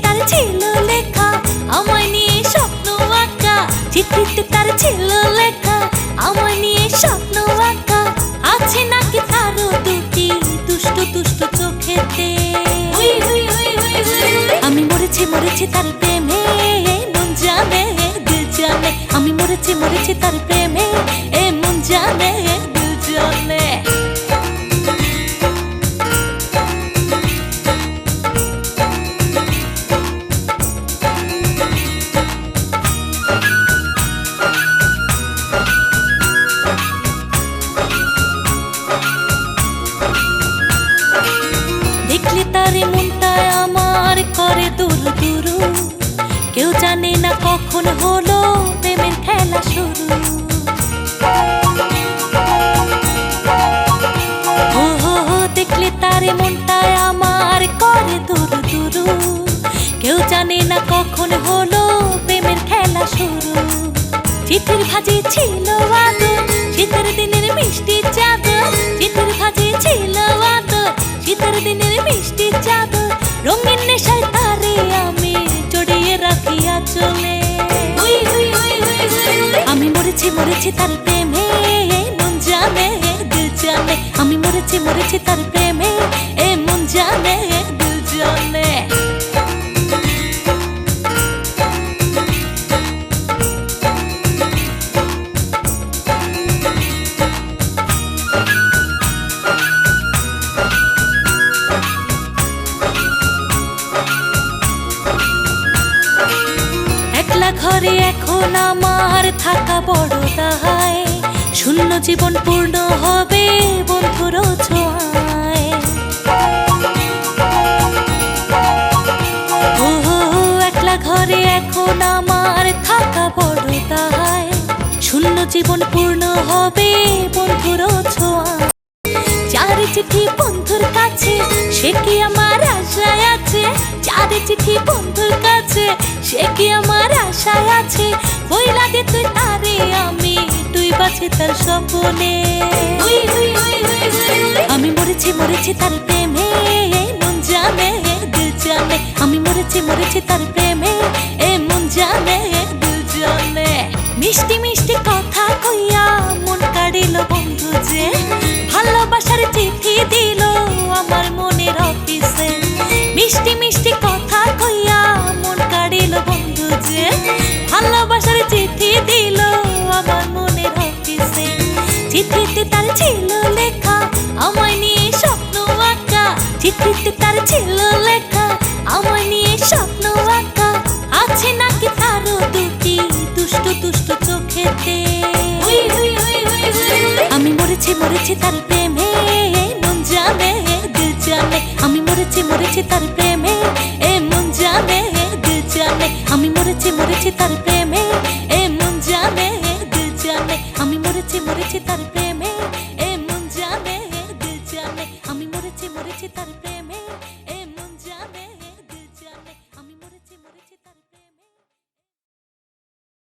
ছিল লেখা। আমায় নিয়ে স্বপ্ন আঁকা। চিঠিতে তার ছিল লেখা। আমায় নিয়ে স্বপ্ন আঁকা। আছে নাকি তারও দুটি দুষ্ট দুষ্ট চোখেতে? আমি মরেছি মরেছি তার প্রেমে। মন জানে, দিল জানে। আমি মরেছি মরেছি তার প্রেমে। না কখন হলো প্রেমের খেলা শুরু। হো হো হো, দেখলে তারে মনটায় আমার করে দুরু দুরু। কেউ জানে না কখন হলো প্রেমের খেলা শুরু। চিঠির ভাজি ছিল আদর শীতের দিনের মিষ্টি চাদর চিঠির ভাজি ছিল আদর শীতের দিনের মিষ্টি চাদর রঙিন নেশায় তারে আমি জড়িয়ে রাখিয়া চলে। মরেছি তার প্রেমে, মন জানে, দিল জানে। আমি মরেছি মরেছি তার প্রেমে, এ মন জানে, দিল জানে। ঘরে এখন আমার থাকা বড় শূন্য জীবন পূর্ণ হবে বন্ধুর একলা ঘরে এখন আমার থাকা বড় শূন্য জীবন পূর্ণ হবে বন্ধুর চিঠি বন্ধুর কাছে, সে কি আমার আশায় আছে? চার চিঠি বন্ধুর কাছে, সে কি আমার আছে বইলা দে তুই তারে আমি, তুই বাছে তার স্বপনে। আমি মরেছি মরেছি তার প্রেমে, মন জানে, দিল জানে। আমি মরেছি মরেছি তার প্রেমে, এ মন জানে, দিল জানে। মিষ্টি মিষ্টি কথা কইয়া মন কাড়িল বন্ধু যে, ভালোবাসার চিঠি দিল আমার মনের অফিসে। মিষ্টি মিষ্টি কথা চিঠিতে তার ছিল লেখা, আমায় নিয়ে স্বপ্ন আঁকা। চিঠিতে তার ছিল লেখা, আমায় নিয়ে স্বপ্ন আঁকা। আছে নাকি তারও দুটি দুষ্ট দুষ্ট চোখেতে? আমি মরেছি মরেছি তার প্রেমে, মন জানে, দিল জানে। আমি মরেছি মরেছি তার প্রেমে, এ মন জানে, দিল জানে। আমি মরেছি মরেছি তার প্রেমে মরেছি